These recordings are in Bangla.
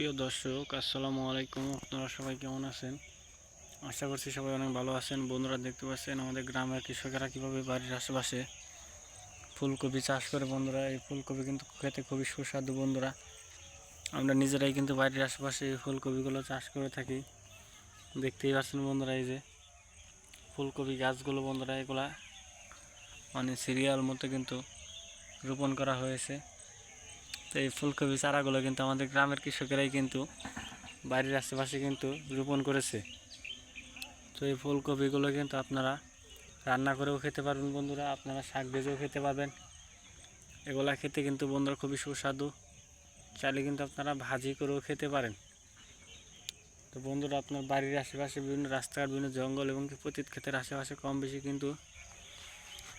প্রিয় দর্শক, আসসালামু আলাইকুম। আপনারা সবাই কেমন আছেন? আশা করছি সবাই অনেক ভালো আছেন। বন্ধুরা দেখতে পাচ্ছেন, আমাদের গ্রামের কৃষকেরা কীভাবে বাড়ির আশেপাশে ফুলকপি চাষ করে বন্ধুরা। এই ফুলকপি কিন্তু খেতে খুবই সুস্বাদু বন্ধুরা। আমরা নিজেরাই কিন্তু বাড়ির আশেপাশে এই ফুলকপিগুলো চাষ করে থাকি। দেখতেই পাচ্ছেন বন্ধুরা এই যে ফুলকপি গাছগুলো বন্ধুরা, এগুলা মানে সিরিয়াল মতো কিন্তু রোপণ করা হয়েছে। তো এই ফুলকপি চারাগুলো কিন্তু আমাদের গ্রামের কৃষকেরাই কিন্তু বাড়ির আশেপাশে কিন্তু রোপণ করেছে। তো এই ফুলকপিগুলো কিন্তু আপনারা রান্না করেও খেতে পারবেন বন্ধুরা, আপনারা শাক ভেজেও খেতে পারবেন। এগুলা খেতে কিন্তু বন্ধুরা খুবই সুস্বাদু, চাইলে কিন্তু আপনারা ভাজি করেও খেতে পারেন। তো বন্ধুরা, আপনার বাড়ির আশেপাশে বিভিন্ন রাস্তাঘাট, বিভিন্ন জঙ্গল এবং পতিত ক্ষেতের আশেপাশে কম বেশি কিন্তু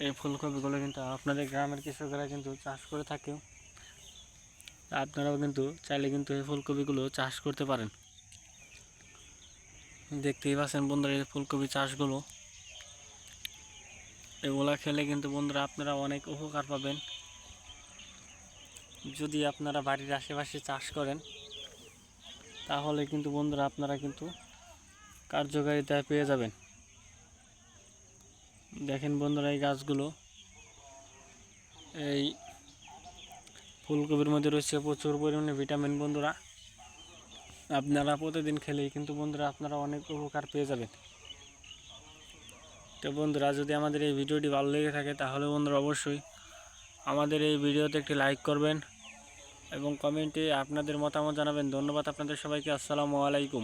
এই ফুলকপিগুলো কিন্তু আপনাদের গ্রামের কৃষকেরা কিন্তু চাষ করে থাকে। আপনারাও কিন্তু চাইলে কিন্তু এই ফুলকপিগুলো চাষ করতে পারেন। দেখতেই পাচ্ছেন বন্ধুরা এই ফুলকপি চাষগুলো। এগুলা খেলে কিন্তু বন্ধুরা আপনারা অনেক উপকার পাবেন। যদি আপনারা বাড়ির আশেপাশে চাষ করেন, তাহলে কিন্তু বন্ধুরা আপনারা কিন্তু কার্যকারিতা পেয়ে যাবেন। দেখেন বন্ধুরা এই গাছগুলো, এই ফুলকপির মধ্যে রয়েছে প্রচুর পরিমাণে ভিটামিন বন্ধুরা। আপনারা প্রতিদিন খেলেই কিন্তু বন্ধুরা আপনারা অনেক উপকার পেয়ে যাবেন। তো বন্ধুরা, যদি আমাদের এই ভিডিওটি ভালো লেগে থাকে তাহলে বন্ধুরা অবশ্যই আমাদের এই ভিডিওতে একটি লাইক করবেন এবং কমেন্টে আপনাদের মতামত জানাবেন। ধন্যবাদ আপনাদের সবাইকে। আসসালামু আলাইকুম।